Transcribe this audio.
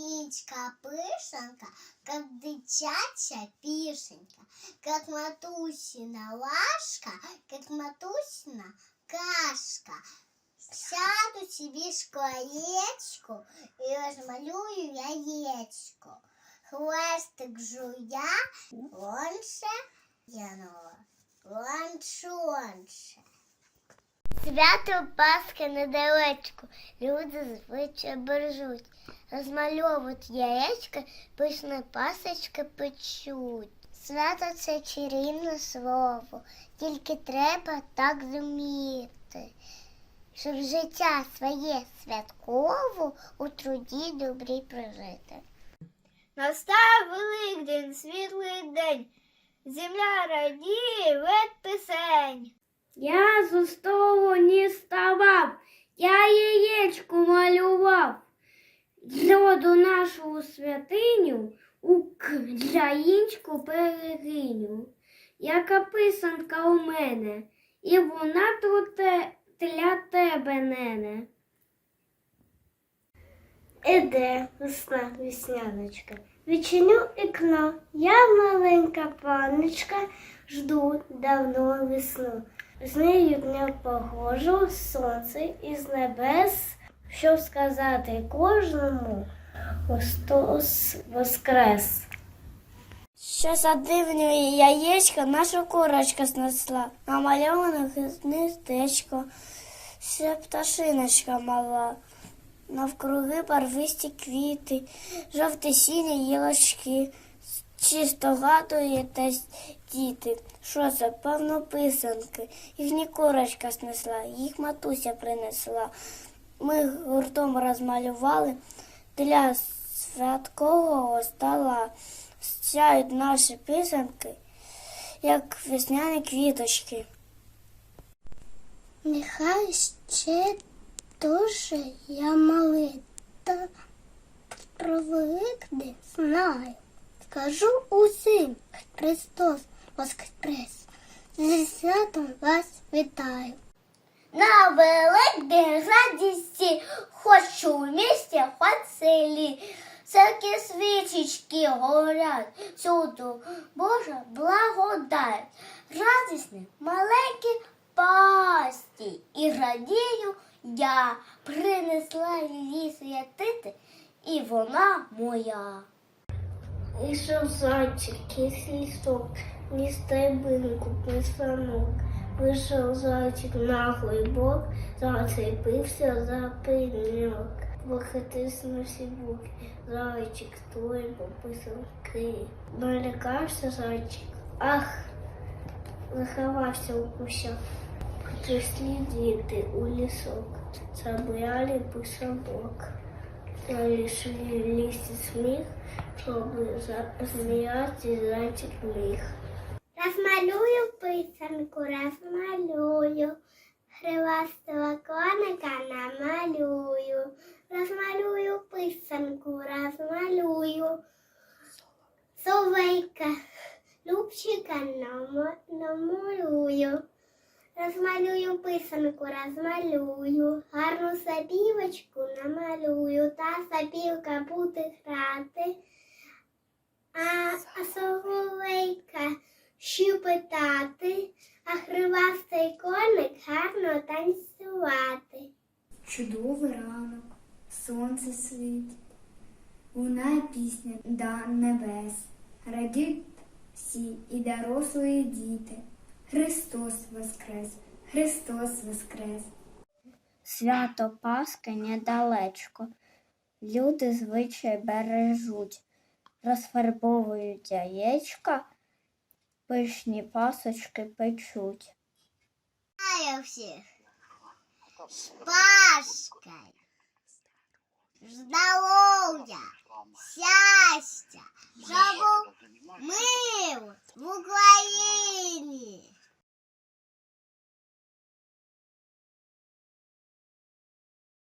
Кічка пишенка, как дитяча пішенька, как матусіна лашка, как матусіна кашка. Сяду себе школечку и розмалюю яечку. Хвостик жуя, лонше, янула, лонше, лонше. Свято Пасхи недалечко, люди звичай бережуть, розмальовують яєчка, пишне пасочки печуть. Свято це чарівне слово, тільки треба так зуміти, щоб життя своє святково у труді добрі прожити. Настав Великдень, світлий день, земля радіє вет пісень. Я з столу не ставав, я яєчко малював. Зроду нашу святиню українську берегиню. Яка писанка у мене, і вона тут для тебе, нене. Іде весна весняночка, відчиню вікно, я маленька паночка, жду давно весну. З нею дня погожу сонце із небес, щоб сказати кожному Христос воскрес. Що за дивні яєчко наша курочка знесла, намальоване гнездечко, ще пташиночка мала. Навкруги барвисті квіти, жовті сіні гілочки, чисто гадує та діти. Що це, певно, писанки. Їхні курочка снесла, їх матуся принесла. Ми гуртом розмалювали для святкового стола. Сяють наші писанки, як весняні квіточки. Нехай ще дуже я малий, та про Великдень знаю. Скажу усім, Христос Воскрес. Зі святом вас вітаю. На Великдень радісті, хоч у місті, хоч селі. Всякі свічечки горять, всюду Божа благодать. Радісні маленькі пасті. І радію я принесла її святити, і вона моя. Ішов зайчик із лісок, ні стрибинку писанок. Вийшов зайчик на глибок, зацепився за пеньок. Похитиснувся боки, зайчик той пописанки. Налякався зайчик, ах, заховався у кущах. Прийшли діти у лісок, забрали писанок. Залишили лісі сміх, щоб зміяти зайчик міг. Розмалюю писанку, розмалюю. Хривастого коника намалюю. Розмалюю писанку, розмалюю. Совейка, любчика намалюю. Розмалюю писанку, розмалюю. Гарну сапівочку намалюю. Та сапівка буде грати. А, а соловейка щупетати, а хривастий коник гарно танцювати. Чудовий ранок, сонце світить, лунає пісня до небес, радіють всі і дорослі діти. Христос воскрес, Христос воскрес. Свято Пасхи недалечко. Люди звичай бережуть, розфарбовують яєчка, пишні пасочки печуть. Вітаю всіх! З Пашкою, здоров'я, щастя, щоб у